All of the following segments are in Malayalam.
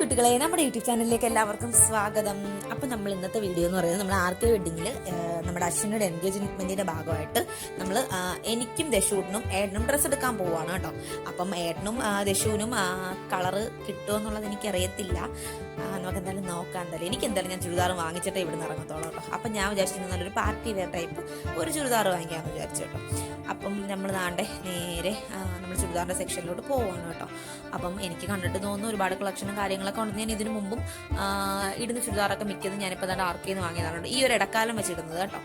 കുട്ടികളെ നമ്മുടെ യൂട്യൂബ് ചാനലിലേക്ക് എല്ലാവർക്കും സ്വാഗതം. അപ്പം നമ്മൾ ഇന്നത്തെ വീഡിയോ എന്ന് പറയുന്നത് നമ്മൾ ആർ കെ വെഡിങ്ങിൽ നമ്മുടെ അശ്വിനയുടെ എൻഗേജ്മെന്റിന്റെ ഭാഗമായിട്ട് നമ്മൾ എനിക്കും ദശൂട്ടിനും ഏട്ടനും ഡ്രസ്സ് എടുക്കാൻ പോവാണ് കേട്ടോ. അപ്പം ഏട്ടനും ആ, ദശുവിനും കളറ് കിട്ടുമോ എന്നുള്ളത് എനിക്കറിയത്തില്ല. നമുക്ക് എന്തായാലും നോക്കാം. എന്തായാലും എനിക്ക് എന്തായാലും ഞാൻ ചുരിദാർ വാങ്ങിച്ചിട്ടേ ഇവിടുന്ന് ഇറങ്ങത്തോളൂ കേട്ടോ. അപ്പം ഞാൻ വിചാരിച്ചിരുന്ന നല്ലൊരു പാർട്ടി വെയർ ടൈപ്പ് ഒരു ചുരിദാർ വാങ്ങിക്കാമെന്ന് വിചാരിച്ചു കേട്ടോ. അപ്പം നമ്മൾ നാണ്ടെ നേരെ നമ്മൾ ചുരിദാറിന്റെ സെക്ഷനിലോട്ട് പോവാണ് കേട്ടോ. അപ്പം എനിക്ക് കണ്ടിട്ട് തോന്നുന്നു ഒരുപാട് കളക്ഷനും കാര്യങ്ങളൊക്കെ ഉണ്ട് ഞാൻ ഇതിനു മുമ്പും ഇടുന്ന ചുരിദാറൊക്കെ മിക്കതും ഞാനിപ്പോൾ തന്നെ ആർക്കേന്ന് വാങ്ങിയതാണ് ഈ ഒരു ഇടക്കാലം വെച്ചിടുന്നത് കേട്ടോ.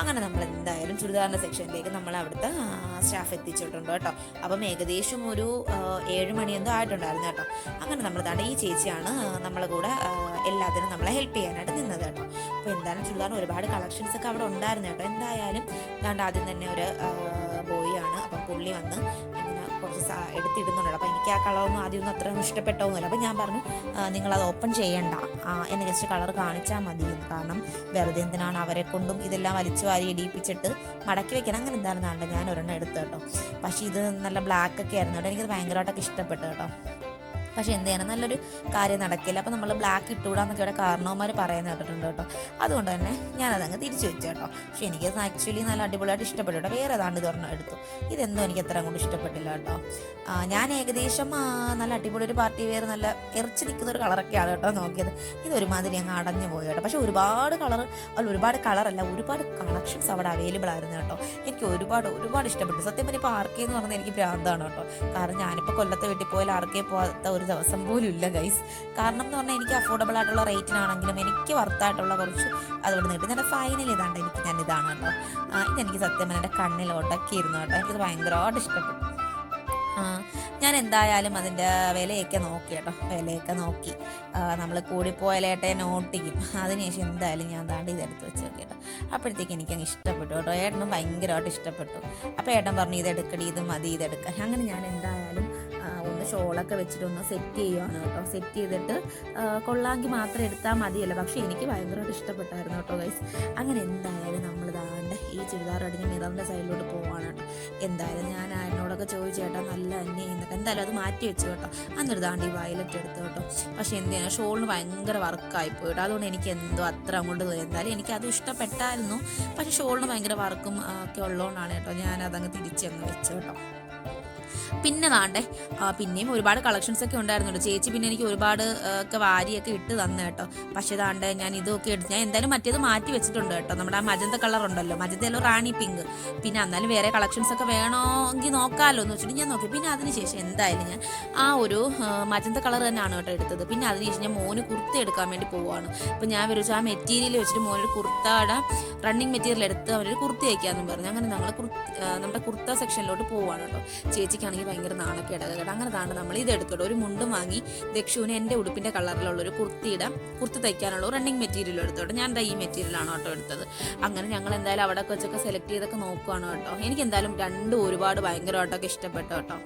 അങ്ങനെ നമ്മൾ എന്തായാലും ചുരിദാറിന്റെ സെക്ഷനിലേക്ക് നമ്മൾ അവിടുത്തെ സ്റ്റാഫ് എത്തിച്ചിട്ടുണ്ട് കേട്ടോ. അപ്പം ഏകദേശം ഒരു ഏഴ് മണി എന്തോ ആയിട്ടുണ്ടായിരുന്നു കേട്ടോ. അങ്ങനെ നമ്മൾ തന്നെ ഈ ചേച്ചിയാണ് നമ്മളെ കൂടെ എല്ലാത്തിനും നമ്മളെ ഹെൽപ്പ് ചെയ്യാനായിട്ട് നിന്നത് കേട്ടോ. അപ്പോൾ എന്തായാലും ചുരിദാറിന് ഒരുപാട് കളക്ഷൻസ് ഒക്കെ അവിടെ ഉണ്ടായിരുന്നു കേട്ടോ. എന്തായാലും ദാണ്ട് ആദ്യം തന്നെ ഒരു ബോയ് ആണ്. അപ്പം പുള്ളി വന്ന് കുറച്ച് എടുത്തിടുന്നുണ്ട് അപ്പോൾ എനിക്ക് ആ കളറൊന്നും ആദ്യമൊന്നും അത്രയും ഇഷ്ടപ്പെട്ടൊന്നുമില്ല. അപ്പോൾ ഞാൻ പറഞ്ഞു നിങ്ങളത് ഓപ്പൺ ചെയ്യേണ്ട. എന്നെ ജസ്റ്റ് കളർ കാണിച്ചാൽ മതി. കാരണം വെറുതെ എന്തിനാണ് അവരെ കൊണ്ടും ഇതെല്ലാം വലിച്ചു വാരി ഇടിയിപ്പിച്ചിട്ട് മടക്കി വെക്കണം? അങ്ങനെ എന്താണെന്നാണ്ട് ഞാൻ ഒരെണ്ണം എടുത്തു കേട്ടോ. പക്ഷേ ഇത് നല്ല ബ്ലാക്ക് ഒക്കെ ആയിരുന്നു. കേട്ടോ എനിക്കത് ഭയങ്കരമായിട്ടൊക്കെ ഇഷ്ടപ്പെട്ടു കേട്ടോ. പക്ഷെ എന്ത് ചെയ്യണം? നല്ലൊരു കാര്യം നടക്കില്ല. അപ്പം നമ്മൾ ബ്ലാക്ക് ഇട്ടുകൂടാന്നൊക്കെ ഇവിടെ കാരണവന്മാർ പറയുന്ന കേട്ടിട്ടുണ്ട് കേട്ടോ. അതുകൊണ്ട് തന്നെ ഞാനതങ്ങ് തിരിച്ചു വെച്ചു കേട്ടോ. പക്ഷെ എനിക്ക് ആക്ച്വലി നല്ല അടിപൊളിയായിട്ട് ഇഷ്ടപ്പെട്ടു കേട്ടോ. വേറെ ഏതാണ്ട് തുറന്നു എടുത്തു. ഇതെന്തോ എനിക്ക് അത്ര അങ്ങോട്ട് ഇഷ്ടപ്പെട്ടില്ല കേട്ടോ. ഞാൻ ഏകദേശം നല്ല അടിപൊളി ഒരു പാർട്ടി വെയർ നല്ല ഇറച്ചി നിൽക്കുന്ന ഒരു കളറൊക്കെയാണ് കേട്ടോ നോക്കിയത്. ഇതൊരുമാതിരി അങ്ങ് അടഞ്ഞു പോയി കേട്ടോ. പക്ഷെ ഒരുപാട് കളർ അല്ല ഒരുപാട് കളറല്ല ഒരുപാട് കളക്ഷൻസ് അവിടെ അവൈലബിൾ ആയിരുന്നു കേട്ടോ. എനിക്ക് ഒരുപാട് ഒരുപാട് ഇഷ്ടപ്പെട്ടു. സത്യം പറഞ്ഞാൽ ഇപ്പോൾ ആർക്കേ എന്ന് പറഞ്ഞാൽ എനിക്ക് ഭ്രാന്താണ് കേട്ടോ. കാരണം ഞാനിപ്പോൾ കൊല്ലത്തെ വീട്ടിൽ പോയാൽ ആർക്കേ പോകാത്ത ഒരു ദിവസം പോലും ഇല്ല ഗൈസ് കാരണം എന്ന് പറഞ്ഞാൽ എനിക്ക് അഫോർഡബിൾ ആയിട്ടുള്ള റേറ്റിനാണെങ്കിലും എനിക്ക് വർത്തായിട്ടുള്ള കുറച്ച് അതുകൊണ്ട് കിട്ടും ഞാൻ ഫൈനൽ ഇതാണ്ട് എനിക്ക് ഞാൻ ഇതാണ് കേട്ടോ ഇതെനിക്ക് സത്യം എന്റെ കണ്ണിലോട്ടൊക്കെ ഇരുന്നു കേട്ടോ. എനിക്കത് ഭയങ്കരമായിട്ട് ഇഷ്ടപ്പെട്ടു. ഞാൻ എന്തായാലും അതിന്റെ വിലയൊക്കെ നോക്കി കേട്ടോ. വിലയൊക്കെ നോക്കി. നമ്മൾ കൂടിപ്പോയാലേട്ടെ നോട്ടിക്കും അതിനുശേഷം എന്തായാലും ഞാൻ താണ്ടി ഇതെടുത്ത് വെച്ച് നോക്കി കേട്ടോ. അപ്പോഴത്തേക്ക് എനിക്കങ്ങ് ഇഷ്ടപ്പെട്ടു കേട്ടോ. ഏട്ടനും ഭയങ്കരമായിട്ട് ഇഷ്ടപ്പെട്ടു. അപ്പോൾ ഏട്ടൻ പറഞ്ഞു ഇതെടുക്കടി ഇത് മതി ഇതെടുക്കാൻ അങ്ങനെ ഞാൻ എന്തായാലും ഒന്ന് ഷോളൊക്കെ വെച്ചിട്ട് ഒന്ന് സെറ്റ് ചെയ്യുവാണ് കേട്ടോ. സെറ്റ് ചെയ്തിട്ട് കൊള്ളാങ്കി മാത്രം എടുത്താൽ മതിയല്ലോ. പക്ഷേ എനിക്ക് ഭയങ്കരമായിട്ട് ഇഷ്ടപ്പെട്ടായിരുന്നു കേട്ടോ ഗൈസ് അങ്ങനെ എന്തായാലും നമ്മൾ ദാണ്ട് ഈ ചുരിദാർ അടിഞ്ഞ് മിതാവിന്റെ സൈഡിലോട്ട് പോവാണ് കേട്ടോ. എന്തായാലും ഞാൻ എന്നോടൊക്കെ ചോദിച്ചേട്ടാ നല്ല അന്യ എന്നൊക്കെ. എന്തായാലും അത് മാറ്റി വെച്ചു കേട്ടോ. അന്നൊരു ദാണ്ട് ഈ വയലറ്റ് എടുത്തു കേട്ടോ. പക്ഷെ എന്ത് ചെയ്യാൻ ഷോളിന് ഭയങ്കര വർക്കായി പോയി കേട്ടോ. അതുകൊണ്ട് എനിക്ക് എന്തോ അത്ര അങ്ങോട്ട് എന്തായാലും എനിക്ക് അത് ഇഷ്ടപ്പെട്ടായിരുന്നു. പക്ഷെ ഷോളിന് ഭയങ്കര വർക്കും ഒക്കെ ഉള്ളതുകൊണ്ടാണ് കേട്ടോ ഞാൻ അതങ്ങ് തിരിച്ചങ്ങ് വെച്ചു കേട്ടോ. പിന്നെ താണ്ടേ പിന്നെയും ഒരുപാട് കളക്ഷൻസ് ഒക്കെ ഉണ്ടായിരുന്നു ചേച്ചി പിന്നെ എനിക്ക് ഒരുപാട് ഒക്കെ വാരിയൊക്കെ ഇട്ട് തന്നു കേട്ടോ. പക്ഷേ താണ്ട് ഞാൻ ഇതൊക്കെ എടുത്ത് ഞാൻ എന്തായാലും മറ്റേത് മാറ്റി വെച്ചിട്ടുണ്ട് കേട്ടോ. നമ്മുടെ ആ മജന്ത കളർ ഉണ്ടല്ലോ. മജന്തയല്ലോ റാണി പിങ്ക് പിന്നെ എന്നാലും വേറെ കളക്ഷൻസ് ഒക്കെ വേണമെങ്കിൽ നോക്കാമല്ലോ എന്ന് വെച്ചിട്ട് ഞാൻ നോക്കി. പിന്നെ അതിനുശേഷം എന്തായാലും ഞാൻ ആ ഒരു മജന്ത കളർ തന്നെയാണ് കേട്ടോ എടുത്തത്. പിന്നെ അതിനുശേഷം ഞാൻ മോന് കുർത്ത എടുക്കാൻ വേണ്ടി പോവുകയാണ് അപ്പം ഞാൻ വിളിച്ചു ആ മെറ്റീരിയൽ വെച്ചിട്ട് മോനൊരു കുർത്തയുടെ റണ്ണിങ് മെറ്റീരിയൽ എടുത്ത് അവരൊരു കുർത്തി വയ്ക്കാമെന്ന് പറഞ്ഞു. അങ്ങനെ ഞങ്ങൾ നമ്മുടെ കുർത്ത സെക്ഷനിലോട്ട് പോവുകയാണ് കേട്ടോ. ചേച്ചിക്കാണെങ്കിൽ ഭയങ്കര നാണക്കേടത് കേട്ടോ അങ്ങനെ താണ്ട് നമ്മൾ ഇത് എടുത്തോട്ടോ ഒരു മുണ്ടും വാങ്ങി ദക്ഷുവിന് എന്റെ ഉടുപ്പിന്റെ കളറിലുള്ള ഒരു കുർത്തിയുടെ കുർത്തി തയ്ക്കാനുള്ള റണ്ണിങ് മെറ്റീരിയൽ എടുത്തോട്ടെ ഞാൻ ഈ മെറ്റീരിയലാണ് കേട്ടോ എടുത്തത്. അങ്ങനെ ഞങ്ങൾ എന്തായാലും അവിടെ വെച്ചൊക്കെ സെലക്ട് ചെയ്തൊക്കെ നോക്കുവാണ് കേട്ടോ. എനിക്ക് എന്തായാലും രണ്ടും ഒരുപാട് ഭയങ്കരമായിട്ടൊക്കെ ഇഷ്ടപ്പെട്ടു കേട്ടോ.